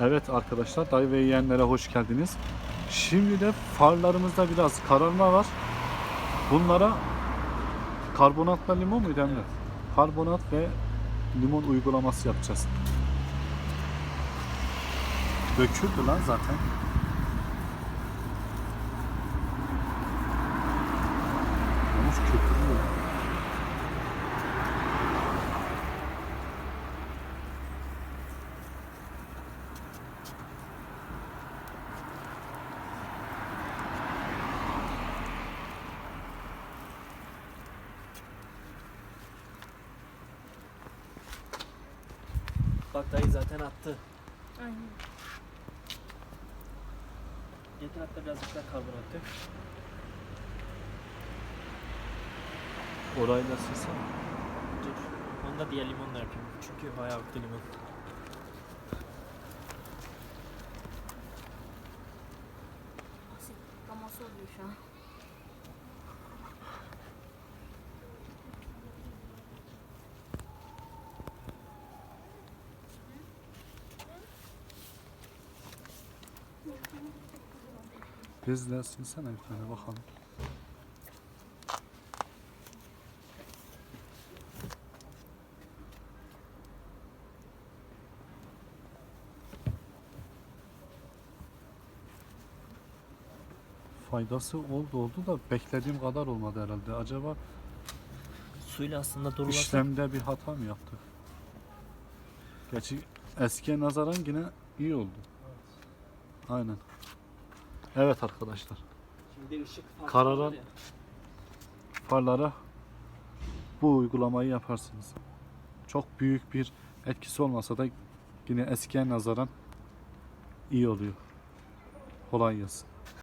Evet arkadaşlar dayı ve yeğenlere hoş geldiniz. Şimdi de farlarımızda biraz kararma var. Bunlara karbonatla limon muydu Emre? Karbonat ve limon uygulaması yapacağız. Döküldü lan zaten. Yalnız köpürüyor. Bak dayı zaten attı. Aynen. Getir hatta birazcık daha karbonat dök. Orayla silsene. Dur. Onu da diğer limonla yapayım. Çünkü bayağı aktı limon. Asit daması oluyor şu an. Bezle silsene bir tane bakalım. Faydası oldu oldu da beklediğim kadar olmadı herhalde. Acaba Suyla aslında durulasa işlemde bir hata mı yaptık? Gerçi eskiye nazaran yine iyi oldu. Aynen. Evet arkadaşlar. Şimdi ışık Kararan- farlara bu uygulamayı yaparsınız. Çok büyük bir etkisi olmasa da yine eskiye nazaran iyi oluyor. Kolay gelsin.